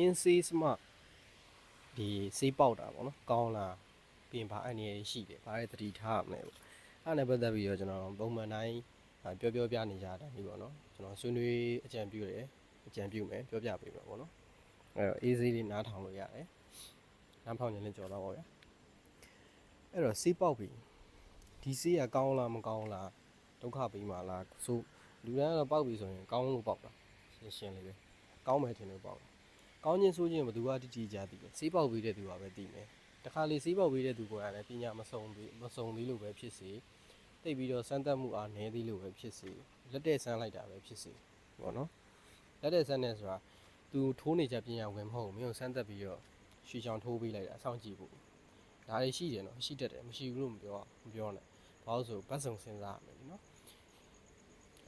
in seas မှာဒီစေးပေါက်တာပေါ့နော်ကောင်းလားပြင်ပါအနေရရှိတယ်ဘာလဲသတိထားရမလဲပေါ့အဲ့ဒါနဲ့ပတ်သက်ပြီးတော့ကျွန်တော်ပုံမှန်တိုင်းအာပြောပြောပြနေကြတာဒီပေါ့နော်ကျွန်တော်ဆွေးနွေးအကြံပြုတယ်အကြံပြုမယ်ပြောပြပေးမှာပေါ့နော်အဲ့တော့ easy လေးနားထောင်လို့ရတယ်နားထောင်ရင်လည်းကြော်တော့ပါဗျာအဲ့တော့စေးပေါက်ပြီဒီစေးကကောင်းလားမကောင်းလားဒုက္ခပေးမှာလားဆိုလူတိုင်းကတော့ပေါက်ပြီဆိုရင်ကောင်းလို့ပေါက်တာရှင်းရှင်းလေးပဲကောင်းမယ်ထင်လို့ပေါက်တာ ကောင်းချင်းဆိုးချင်းဘယ်သူကတိတိကျကျသိလဲစေးပေါက်ပြီးတဲ့သူကပဲသိမယ်တခါလေစေးပေါက်ပြီးတဲ့သူကလည်းပညာမစုံသေးမစုံသေးလို့ပဲဖြစ်စေတိတ်ပြီးတော့စမ်းသပ်မှုအားနည်းသေးလို့ပဲဖြစ်စေလက်တဲ့ဆန်းလိုက်တာပဲဖြစ်စေပေါ့နော်လက်တဲ့ဆန်းနေဆိုတာ तू ထိုးနေကြပညာဝင်မဟုတ်ဘူးမင်းကိုစမ်းသပ်ပြီးတော့ရွှေချောင်ထိုးပေးလိုက်တာအဆောင်ကြည့်ဖို့ဒါတွေရှိတယ်နော်ရှိတတ်တယ်မရှိဘူးလို့မပြောမပြောနဲ့ဘာလို့ဆိုဘတ်စုံစဉ်းစားရမယ်ဒီနော်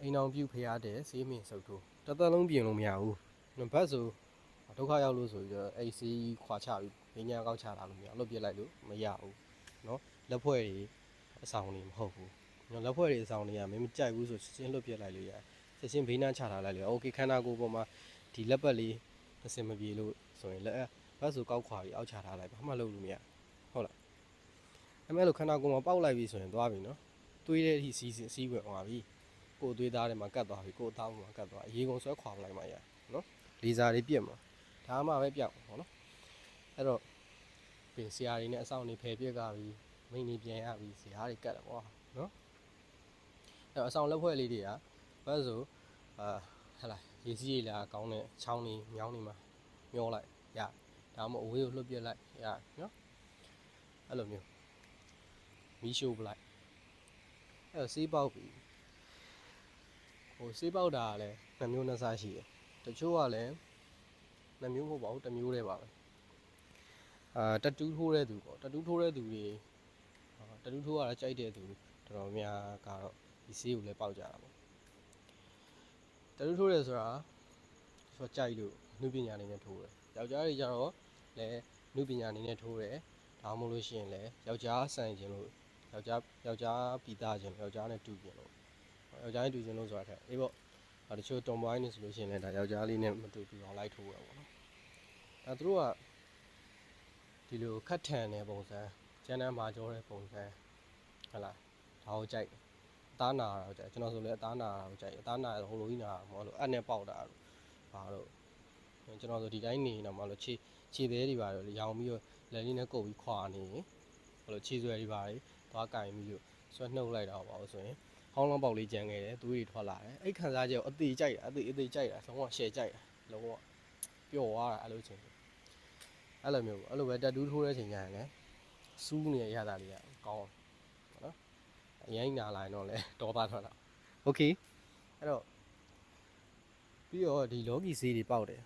အိမ်အောင်ပြုတ်ဖျားတဲ့စေးမင်းစုပ်ထိုးတစ်သက်လုံးပြင်လို့မရဘူးနော်ဘတ်ဆို ဒုက္ခရောက်လို့ဆိုပြီးတော့အဲ့စီခွာချပြီးဘင်းညာကောက်ချတာလို့မရအောင်လုပ်ပြလိုက်လို့မရဘူးเนาะလက်ဖွဲ့တွေအဆောင်တွေမဟုတ်ဘူးเนาะလက်ဖွဲ့တွေအဆောင်တွေကမင်းမကြိုက်ဘူးဆိုချက်ချင်းလုပ်ပြလိုက်လို့ရချက်ချင်းဘင်းညာချထားလိုက်လို့โอเคခန္ဓာကိုယ်ပေါ်မှာဒီလက်ပတ်လေးအစင်မပြေလို့ဆိုရင်လက်ဘတ်ဆိုကောက်ခွာပြီးအောက်ချထားလိုက်ဘာမှလုပ်လို့မရဟုတ်လားအဲ့မဲ့လို့ခန္ဓာကိုယ်မှာပေါက်လိုက်ပြီဆိုရင်သွားပြီเนาะတွေးတဲ့အထိစီးစီးဝင်သွားပြီကိုယ်သွေးသားထဲမှာကတ်သွားပြီကိုယ်အသားမှာကတ်သွားအရေကုန်ဆွဲခွာပလိုက်မှရเนาะလီဇာတွေပြက်မှာ ဒါမှပဲပြောက်ပေါ့နော်အဲ့တော့ပြင်ဆရာတွေနဲ့အဆောင်နေဖယ်ပြက်ကပြီးမိန်နေပြန်ရပြီးဆရာတွေကတ်တယ်ပေါ့နော်အဲ့တော့အဆောင်လက်ဖွဲ့လေးတွေကဘာလို့ဆိုအာဟလာရေစီးရလာကောင်းတဲ့ချောင်းနေမြောင်းနေမှာမျောလိုက်ရဒါမှမဟုတ်အဝေးကိုလှုပ်ပြက်လိုက်ရနော်အဲ့လိုမျိုးမီးရှို့ပလိုက်အဲ့တော့စီးပေါက်ပြီးဟိုစီးပေါက်တာကလည်းနှစ်မျိုးနှစ်စားရှိတယ်တချို့ကလည်း နှစ်မျိုးမဟုတ်ပါဘူးတစ်မျိုးတည်းပါပဲအာတတူးထိုးတဲ့သူပေါ့တတူးထိုးတဲ့သူတွေအာတတူးထိုးရတာကြိုက်တဲ့သူတော်တော်များကတော့ဒီဆေးကိုလည်းပေါက်ကြတာပေါ့တတူးထိုးတယ်ဆိုတာဆိုကြိုက်လို့နုပညာအနေနဲ့ထိုးတယ်ယောက်ျားတွေကြတော့လည်းနုပညာအနေနဲ့ထိုးတယ်ဒါမှမဟုတ်လို့ရှိရင်လည်းယောက်ျားဆန်ခြင်းလို့ယောက်ျားယောက်ျားပီသားခြင်းယောက်ျားနဲ့တူခြင်းလို့ယောက်ျားနဲ့တူခြင်းလို့ဆိုတာထက်အေးပေါ့အဲ တချို့တွန်ပွိုင်းနေဆိုလို့ရှိရင်လည်းဒါယောက်ျားလေးနဲ့မတူတူအောင်လိုက်ထိုးရပါတော့အဲသူတို့ကဒီလိုခတ်ထန်တဲ့ပုံစံကျန်းတန်းမာကြောတဲ့ပုံစံဟတ်လားဒါကိုကြိုက်တယ်အသားနာတာကိုကြိုက်ကျွန်တော်ဆိုလည်းအသားနာတာကိုကြိုက်အသားနာဟိုလိုကြီးနာမဟုတ်လို့အနဲ့ပေါက်တာလို့ဘာလို့ကျွန်တော်ဆိုဒီတိုင်းနေတော့မလို့ခြေခြေသေးတွေပါတော့ရောင်ပြီးတော့လက်လေးနဲ့ကုပ်ပြီးခွာနေရင်ဟိုလိုခြေဆွဲတွေပါတွေသွားကင်ပြီးလို့ဆွဲနှုတ်လိုက်တာပါလို့ဆိုရင် ဟောင်းလောင်းပေါက်လေးကြံခဲ့တယ်သွေးတွေထွက်လာတယ်အဲ့ခံစားချက်ကိုအသေးကြိုက်တာအသေးအသေးကြိုက်တာလုံးဝရှယ်ကြိုက်တာလုံးဝပျော်သွားတာအဲ့လိုချင်း အဲ့လိုမျိုးပေါ့အဲ့လိုပဲတက်တူးထိုးတဲ့ချိန်ကျရင်လည်းစူးနေရတာလေးကကောင်းပေါ့နော်အရင်နာလာရင်တော့လေဒေါသထွက်လာโอเคအဲ့တော့ပြီးတော့ဒီလော်ဂီဈေးတွေပေါက်တယ်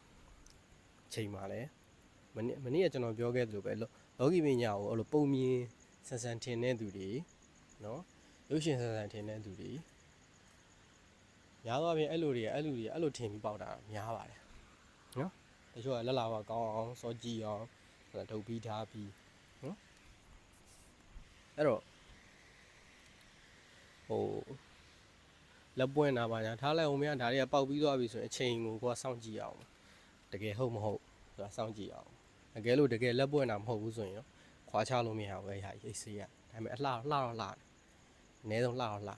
ချိန်မှာလဲမနေ့မနေ့ကကျွန်တော်ပြောခဲ့သလိုပဲလော်ဂီပညာကိုအဲ့လိုပုံမြင်ဆန်ဆန်ထင်တဲ့သူတွေနော် ရုပ်ရှင်ဆန်ဆန်ထင်တဲ့သူတွေများသောအားဖြင့်အဲ့လိုတွေအဲ့လိုတွေအဲ့လိုထင်ပြီးပေါက်တာများပါတယ်နော်တချို့ကလက်လာပါကောင်းအောင်စောကြည့်အောင်ဟိုဒုတ်ပြီးထားပြီးနော်အဲ့တော့ဟိုလက်ပွင့်တာပါညာထားလိုက်အောင်မရဒါတွေကပေါက်ပြီးသွားပြီဆိုရင်အချိန်ကိုကိုကစောင့်ကြည့်အောင်တကယ်ဟုတ်မဟုတ်ဆိုတာစောင့်ကြည့်အောင်တကယ်လို့တကယ်လက်ပွင့်တာမဟုတ်ဘူးဆိုရင်ရောခွာချလို့မရဘူးအဲ့ဟာရိတ်စေးရဒါပေမဲ့အလှလှတော့လှတယ် အနည်းဆုံးလှတော့လှ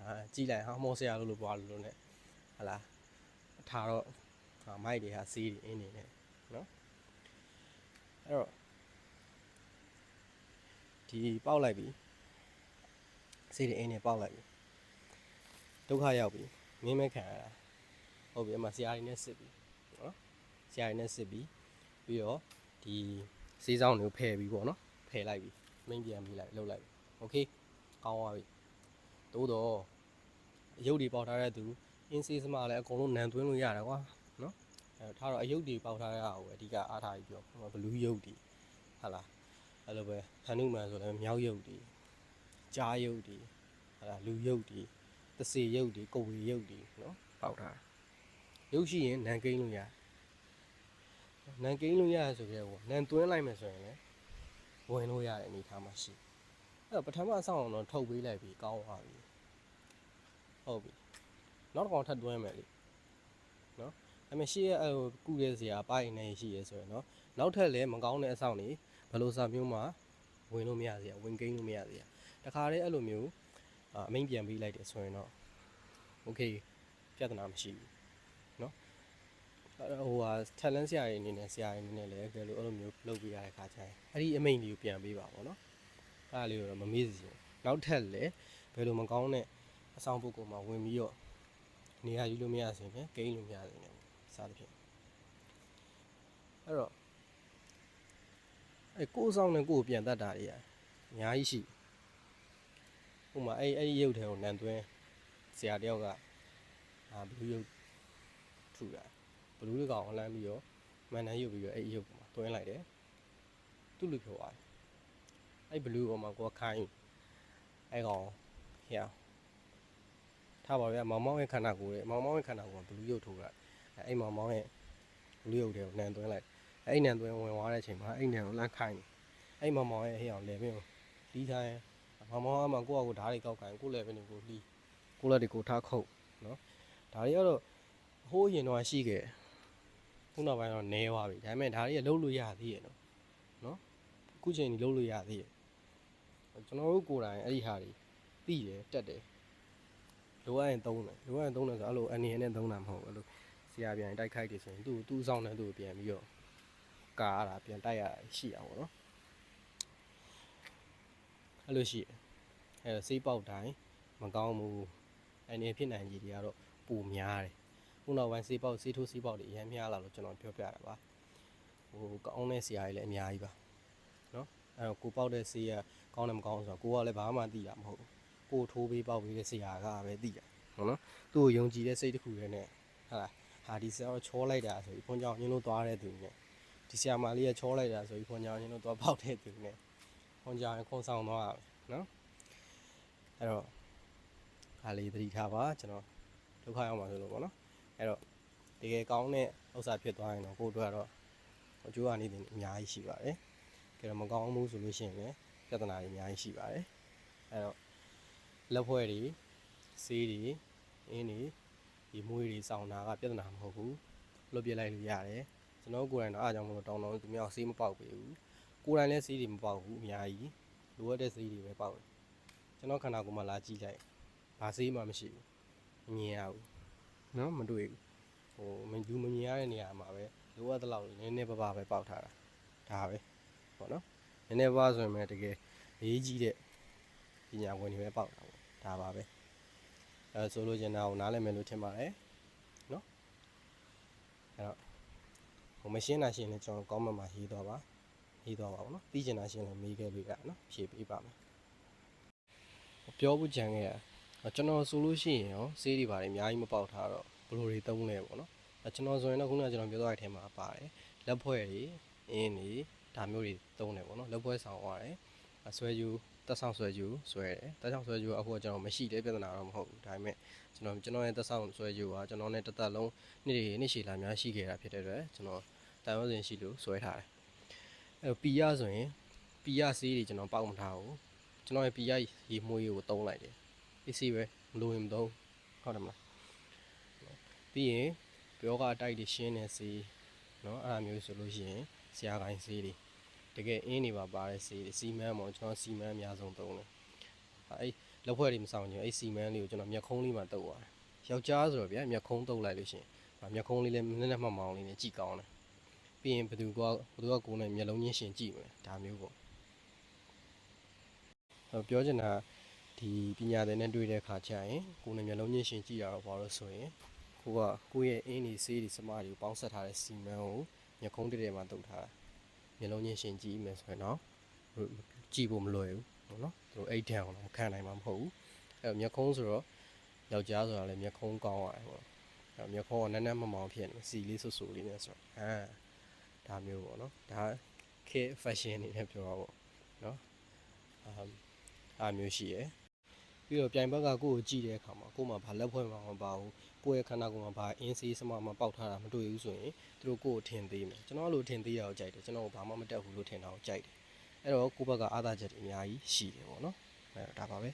အာကြည့်လိုက်ဟာမောဆရာလို့လို့ပွားလို့လို့ ਨੇ ဟလာထားတော့ ဟာမိုက်တွေဟာစီးတွေအင်းနေနဲ့နော်အဲ့တော့ဒီပေါက်လိုက်ပြီစီးတွေအင်းနေပေါက်လိုက်ပြီဒုက္ခရောက်ပြီမင်းမဲခံရတာဟုတ်ပြီအမဆရာကြီးနဲ့စစ်ပြီနော်ဆရာကြီးနဲ့စစ်ပြီပြီးတော့ဒီစေးဆောင်တွေကိုဖယ်ပြီပေါ့နော်ဖယ်လိုက်ပြီမင်းပြန်ပြီးလိုက်လှုပ်လိုက်ပြီโอเคကောင်းသွားပြီ တိုးတော့ရုပ်တွေပေါက်ထားတဲ့သူအင်းစေးစမလည်းအကုန်လုံးနန်သွင်းလို့ရတယ်ကွာအဲထားတော့အယုတ်တွေပေါက်ထားရအောင်ပဲအဓိကအားထားပြီးပြောဘလူးယုတ်တွေဟာလားအဲ့လိုပဲဟန်နုမန်ဆိုလည်းမြောက်ယုတ်တွေကြားယုတ်တွေဟာလားလူယုတ်တွေတစေယုတ်တွေကိုဝေယုတ်တွေနော်ပေါက်ထားရုပ်ရှိရင်နန်ကိန်းလို့ရနန်ကိန်းလို့ရဆိုကြတော့နန်သွင်းလိုက်မယ်ဆိုရင်လည်းဝင်လို့ရတဲ့အနေထားမှာရှိ အဲ့ပထမအဆောင်တော့ထုတ်ပေးလိုက်ပြီကောင်းသွားပြီဟုတ်ပြီနောက်တစ်ကောင်ထပ်သွင်းမယ်လေနော်အမရှိရဲ့အဲကုရဲစရာပိုင်းနေရှိရဲဆိုရင်နော်နောက်ထပ်လည်းမကောင်းတဲ့အဆောင်တွေဘယ်လိုစာမျိုးမှဝင်လို့မရစရာဝင်ကိန်းလို့မရစရာတခါတည်းအဲ့လိုမျိုးအမိန်ပြန်ပေးလိုက်တယ်ဆိုရင်တော့ okay ပြဿနာမရှိဘူးနော်ဟိုဟာ talent ဆရာတွေအနေနဲ့ဆရာတွေအနေနဲ့လည်းဒီလိုအဲ့လိုမျိုးလုပ်ပေးရတဲ့ခါကျရင်အဲ့ဒီအမိန်တွေကိုပြန်ပေးပါဗောနော် အဲ့ဒါလေးကိုတော့မမေ့စီဘူးနောက်ထပ်လည်းဘယ်လိုမကောင်းတဲ့အဆောင်ပုဂ္ဂိုလ်မှာဝင်ပြီးတော့နေရာယူလို့မရစေနဲ့ဂိမ်းလို့မရစေနဲ့စသဖြင့်အဲ့တော့အဲ့ကိုယ်ဆောင်နဲ့ကိုယ်ပြန်တတ်တာတွေကအများကြီးရှိဥပမာအဲ့အဲ့ဒီရုပ်ထဲကိုနန်သွင်းဆရာတယောက်ကအာဘလူးရုပ်ထူတာဘလူးကောင်အလန်းပြီးတော့မန်နန်ရုပ်ပြီးတော့အဲ့ဒီရုပ်ပေါ်မှာသွင်းလိုက်တယ်သူ့လူပြောသွားတယ် အဲ့ဘလူးပေါ်မှာကိုယ်ခိုင်းအဲ့ကောင်ဟျာထားပါဗျာမောင်မောင်ရဲ့ခန္ဓာကိုယ်ရဲ့မောင်မောင်ရဲ့ခန္ဓာကိုယ်ကဘလူးရုပ်ထိုးတာအဲ့မောင်မောင်ရဲ့ဘလူးရုပ်တွေကိုနန်သွင်းလိုက်အဲ့နန်သွင်းဝင်သွားတဲ့အချိန်မှာအဲ့နန်ကိုလန့်ခိုင်းတယ်အဲ့မောင်မောင်ရဲ့ဟျာလေမင်းကိုလီးထားရင်မောင်မောင်ကမှကိုယ့်အကိုဓာတ်တွေကောက်ခိုင်းကိုယ့်လည်းပဲနေကိုလီးကိုယ့်လက်တွေကိုထားခုတ်နော်ဒါတွေကတော့ဟိုးရင်တော့ရှိခဲ့ခုနောက်ပိုင်းတော့နဲသွားပြီဒါပေမဲ့ဒါတွေကလုံးလို့ရသေးရဲ့နော်နော်အခုချိန်ကြီးလုံးလို့ရသေးရဲ့ ကျွန်တော်တို့ကိုယ်တိုင်အဲ့ဒီဟာတွေသိတယ်တက်တယ်လိုအပ်ရင်သုံးတယ်လိုအပ်ရင်သုံးတယ်ဆိုအဲ့လိုအနေနဲ့သုံးတာမဟုတ်ဘူးအဲ့လိုဆရာပြန်တိုက်ခိုက်တယ်ဆိုရင်သူ့သူ့ဆောင်တဲ့သူ့ကိုပြန်ပြီးတော့ကာရတာပြန်တိုက်ရတာရှိအောင်ပေါ့နော်အဲ့လိုရှိတယ်အဲ့တော့စိတ်ပေါက်တိုင်းမကောင်းဘူးအနေဖြစ်နိုင်ကြီးတွေကတော့ပူများတယ်ခုနောက်ပိုင်းစိတ်ပေါက်စိတ်ထိုးစိတ်ပေါက်တွေအများများလာလို့ကျွန်တော်ပြောပြတာပါဟိုကောင်းတဲ့ဆရာကြီးလည်းအများကြီးပါနော် အဲ့တော့ကိုပေါက်တဲ့ဆေးကကောင်းတယ်မကောင်းဘူးဆိုတော့ကိုကလည်းဘာမှသိတာမဟုတ်ဘူးကိုထိုးပေးပေါက်ပေးတဲ့ဆရာကပဲသိတာဟုတ်နော်သူ့ကိုယုံကြည်တဲ့စိတ်တစ်ခုတည်းနဲ့ဟာလားဟာဒီဆရာကချောလိုက်တာဆိုပြီးခွန်ကြောင်ရင်းလို့သွားတဲ့သူနဲ့ဒီဆရာမလေးကချောလိုက်တာဆိုပြီးခွန်ကြောင်ရင်းလို့သွားပေါက်တဲ့သူနဲ့ခွန်ကြောင်ရင်ခွန်ဆောင်သွားတာပဲနော်အဲ့တော့ဟာလေးသတိထားပါကျွန်တော်ဒုက္ခရောက်မှာဆိုလို့ပေါ့နော်အဲ့တော့တကယ်ကောင်းတဲ့ဥစ္စာဖြစ်သွားရင်တော့ကိုယ့်အတွက်ကတော့အကျိုးအနေနဲ့အများကြီးရှိပါတယ် ကြတော့မကောင်းဘူးဆိုလို့ရှိရင်လည်းပြဿနာတွေအများကြီးရှိပါတယ်အဲ့တော့လက်ဖွဲ့တွေဆေးတွေအင်းတွေဒီမွေးတွေစောင်းတာကပြဿနာမဟုတ်ဘူးလွတ်ပြလိုက်လို့ရတယ်ကျွန်တော်ကိုယ်တိုင်တော့အားကြောင့်မလို့တောင်းတော့သူများဆေးမပေါက်ပေးဘူးကိုယ်တိုင်လည်းဆေးတွေမပေါက်ဘူးအများကြီးလိုအပ်တဲ့ဆေးတွေပဲပေါက်တယ်ကျွန်တော်ခန္ဓာကိုယ်မှာလာကြည့်လိုက်ဘာဆေးမှမရှိဘူးမမြင်ရဘူးနော်မတွေ့ဘူးဟိုမလူမမြင်ရတဲ့နေရာမှာပဲလိုအပ်တဲ့လောက်နည်းနည်းပါးပါးပဲပေါက်ထားတာဒါပဲ ပေါ့နော်နည်းနည်းပါးဆိုရင်လည်းတကယ်ရေးကြီးတဲ့ပညာဝင်တွေပဲပေါက်တာပေါ့ဒါပါပဲအဲဆိုလို့ကျင်တာကိုနားလည်မယ်လို့ထင်ပါတယ်နော်အဲ့တော့ဟိုမရှင်းတာရှင်းလဲကျွန်တော် comment မှာရေးသွားပါရေးသွားပါဘောနော်သိချင်တာရှင်းလဲမေးခဲ့လို့ရနော်ဖြေပေးပါမယ်ပြောဖို့ကြံခဲ့ရကျွန်တော်ဆိုလို့ရှိရင်ရောစေးတွေပါတယ်အများကြီးမပေါက်ထားတော့ဘလိုတွေသုံးလဲပေါ့နော်အဲကျွန်တော်ဆိုရင်တော့ခုနကကျွန်တော်ပြောသွားတဲ့အထက်မှာပါတယ်လက်ဖွဲ့တွေအင်းတွေ ဒါမျိုးတွေသုံးတယ်ပေါ့နော်လက်ဖွဲ့ဆောင်သွားတယ်ဆွဲယူတက်ဆောင်ဆွဲယူဆွဲတယ်တက်ဆောင်ဆွဲယူအခုကကျွန်တော်မရှိတဲ့ပြဿနာတော့မဟုတ်ဘူးဒါပေမဲ့ကျွန်တော်ကျွန်တော်ရဲ့တက်ဆောင်ဆွဲယူကကျွန်တော်နဲ့တသက်လုံးနေ့တွေနေ့ရှည်လာများရှိခဲ့တာဖြစ်တဲ့အတွက်ကျွန်တော်တိုင်ဝမ်စင်ရှိလို့ဆွဲထားတယ်အဲပီရဆိုရင်ပီရဆေးတွေကျွန်တော်ပေါက်မထားဘူးကျွန်တော်ရဲ့ပီရရေမွေးကိုတုံးလိုက်တယ်အေးစီပဲမလို့ရင်မသုံးဟုတ်တယ်မလားပြီးရင်ပြောကအတိုက်တွေရှင်းနေစီเนาะအဲ့လိုမျိုးဆိုလို့ရှိရင်ဆရာကိုင်းဆေးတွေ တကယ်အင်းနေပါပါတဲ့ဆေးတွေစီမန်းပေါ့ကျွန်တော်စီမန်းအများဆုံးသုံးတယ်အဲ့လက်ဖွဲ့တွေမဆောင်ချင်အဲ့စီမန်းလေးကိုကျွန်တော်မျက်ခုံးလေးမှာတုပ်သွားတယ်ယောက်ျားဆိုတော့ဗျာမျက်ခုံးတုပ်လိုက်လို့ရှိရင်မျက်ခုံးလေးလည်းနည်းနည်းမှမောင်လေးနဲ့ကြည့်ကောင်းတယ်ပြီးရင်ဘယ်သူကဘယ်သူကကိုယ်နဲ့မျက်လုံးချင်းရှင်ကြည့်မယ်ဒါမျိုးပေါ့ဟောပြောချင်တာဒီပညာသင်နဲ့တွေ့တဲ့အခါကျရင်ကိုယ်နဲ့မျက်လုံးချင်းရှင်ကြည့်ရတော့ဘာလို့ဆိုရင်ကိုကကိုယ့်ရဲ့အင်းဒီဆေးဒီစမတွေကိုပေါင်းဆက်ထားတဲ့စီမန်းကိုမျက်ခုံးတည်းတည်းမှာတုပ်ထားတာ မျက်လုံးချင်းရှင်ကြည့်မယ်ဆိုရင်တော့ကြည့်ဖို့မလွယ်ဘူးနော်သူတို့အိတ်ထံအောင်မခံနိုင်မှာမဟုတ်ဘူးအဲမျက်ခုံးဆိုတော့ယောက်ျားဆိုတာလည်းမျက်ခုံးကောင်းရတယ်ပေါ့အဲမျက်ခုံးကနည်းနည်းမမောင်ဖြစ်နေစီလေးဆူဆူလေးနဲ့ဆိုတော့အာဒါမျိုးပေါ့နော်ဒါခေ fashion အနေနဲ့ပြောတာပေါ့နော်အာအားမျိုးရှိရယ် ပြီးတော့ပြိုင်ဘက်ကကိုယ့်ကိုကြည့်တဲ့အခါမှာကိုယ်မှဘာလက်ဖွဲ့မှမပါဘူးကိုယ့်ရဲ့ခန္ဓာကိုယ်မှာဘာအင်းစေးစမမှပေါက်ထားတာမတွေ့ဘူးဆိုရင်သူတို့ကိုယ့်ကိုထင်သေးမယ်ကျွန်တော်အဲ့လိုထင်သေးရအောင်ကြိုက်တယ်ကျွန်တော်ဘာမှမတက်ဘူးလို့ထင်တာကိုကြိုက်တယ်အဲ့တော့ကိုယ့်ဘက်ကအားသာချက်တွေအများကြီးရှိတယ်ပေါ့နော်အဲ့တော့ဒါပါပဲ